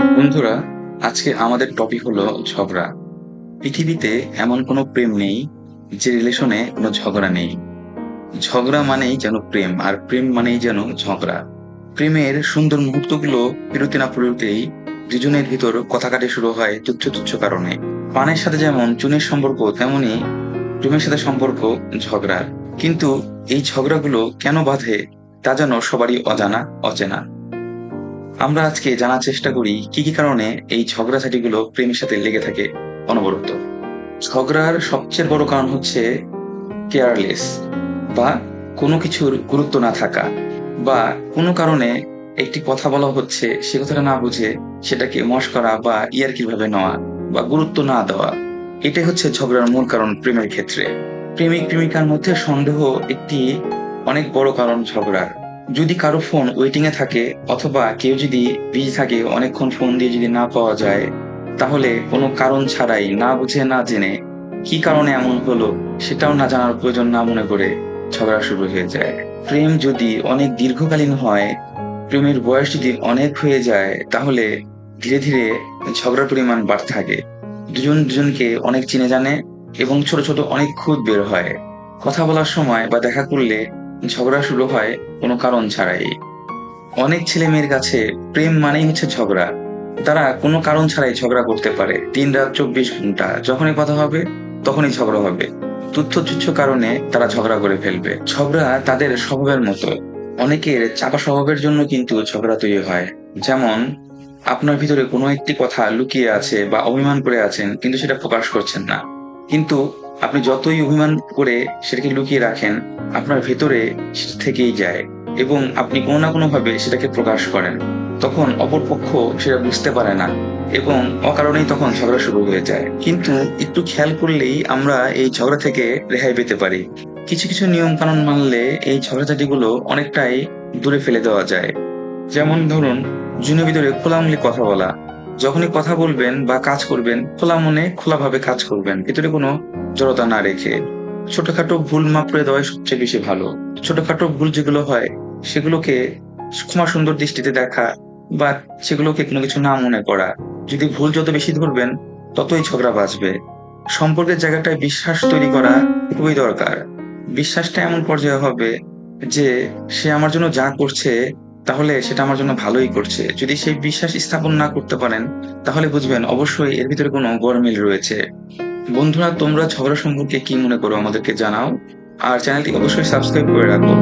বন্ধুরা, আজকে আমাদের টপিক হলো ঝগড়া। পৃথিবীতে এমন কোনো প্রেম নেই যে রিলেশনে কোনো ঝগড়া নেই। ঝগড়া মানেই যেন প্রেম, আর প্রেম মানেই যেন ঝগড়া। প্রেমের সুন্দর মুহূর্তগুলো বিরতি না পড়তেই দুজনের ভিতর কথা কাটে শুরু হয় তুচ্ছ তুচ্ছ কারণে। পানের সাথে যেমন চুনের সম্পর্ক, তেমনি প্রেমের সাথে সম্পর্ক ঝগড়ার। কিন্তু এই ঝগড়াগুলো কেন বাঁধে তা যেন সবারই অজানা, অচেনা। আমরা আজকে জানার চেষ্টা করি, কি কি কারণে এই ঝগড়াঝাটিগুলো প্রেমের সাথে লেগে থাকে অনবরত? ঝগড়ার সবচেয়ে বড় কারণ হচ্ছে কেয়ারলেস বা কোনো কিছুর গুরুত্ব না থাকা বা কোনো কারণে একটি কথা বলা হচ্ছে, সে কথাটা না বুঝে সেটাকে মশ মস্করা বা ইয়ার কীভাবে নেওয়া বা গুরুত্ব না দেওয়া। এটাই হচ্ছে ঝগড়ার মূল কারণ প্রেমের ক্ষেত্রে। প্রেমিক প্রেমিকার মধ্যে সন্দেহ একটি অনেক বড় কারণ ঝগড়ার। যদি কারও ফোন ওয়েটিং এ থাকে অথবা কেউ যদি বিজি থাকে, অনেকক্ষণ ফোন দিয়ে যদি না পাওয়া যায়, তাহলে কোনো কারণ ছাড়াই না বুঝে, না জেনে কি কারণে এমন হলো সেটাও না জানার প্রয়োজন না মনে করে ঝগড়া শুরু হয়ে যায়। প্রেম যদি অনেক দীর্ঘকালীন হয়, প্রেমের বয়স যদি অনেক হয়ে যায়, তাহলে ধীরে ধীরে ঝগড়ার পরিমাণ বাড়তে থাকে। দুজন দুজনকে অনেক চিনে জানে এবং ছোট ছোট অনেক খুদ বের হয়। কথা বলার সময় বা দেখা করলে ঝগড়া শুরু হয় কোনো কারণ ছাড়াই। অনেক ছেলে মেয়ের কাছে প্রেম মানেই হচ্ছে ঝগড়া। তারা কোনো কারণ ছাড়াই ঝগড়া করতে পারে। দিন রাত চব্বিশ ঘণ্টা, যখনই কথা হবে, তখনই ঝগড়া হবে। তুচ্ছ তুচ্ছ কারণে তারা ঝগড়া করে ফেলবে। ঝগড়া তাদের স্বভাবের মতো। অনেকের চাপা স্বভাবের জন্য কিন্তু ঝগড়া তৈরি হয়। যেমন, আপনার ভিতরে কোনো একটি কথা লুকিয়ে আছে বা অভিমান করে আছেন, কিন্তু সেটা প্রকাশ করছেন না। কিন্তু আপনি যতই অভিমান করে সেটাকে লুকিয়ে রাখেন, আপনার ভেতরে সেটা থেকেই যায় এবং আপনি কোনো না কোনো ভাবে সেটাকে প্রকাশ করেন। তখন অপরপক্ষ সেটা বুঝতে পারে না এবং অকারণেই তখন ঝগড়া শুরু হয়ে যায়। কিন্তু একটু খেয়াল করলেই আমরা এই ঝগড়া থেকে রেহাই পেতে পারি। কিছু কিছু নিয়ম কানুন মানলে এই ঝগড়াঝাটিগুলো অনেকটাই দূরে ফেলে দেওয়া যায়। যেমন ধরুন, জুনের ভিতরে খোলামুলি কথা বলা। যখনই কথা বলবেন বা কাজ করবেন, খোলা মনে খোলাভাবে কাজ করবেন। ভিতরে কোনো জড়তা না রেখে ছোটখাটো ভুল মাপ করে দেওয়াই সবচেয়ে বেশি ভালো। ছোটখাটো ভুল যেগুলো হয়, সেগুলোকে ক্ষমা সুন্দর দৃষ্টিতে দেখা বা সেগুলোকে কোনো কিছু না মনে করা। যদি ভুল যত বেশি ধরবেন, ততই ঝগড়া বাঁচবে। সম্পর্কের জায়গাটায় বিশ্বাস তৈরি করা খুবই দরকার। বিশ্বাসটা এমন পর্যায়ে হবে যে, সে আমার জন্য যা করছে, তাহলে সেটা আমার জন্য ভালোই করছে। যদি সেই বিশ্বাস স্থাপন না করতে পারেন, তাহলে বুঝবেন অবশ্যই এর ভিতরে কোনো গরমিল রয়েছে। বন্ধুরা, তোমরা ঝগড়া সম্পর্কে কি মনে করো আমাদেরকে জানাও। আর চ্যানেলটি অবশ্যই সাবস্ক্রাইব করে রাখো।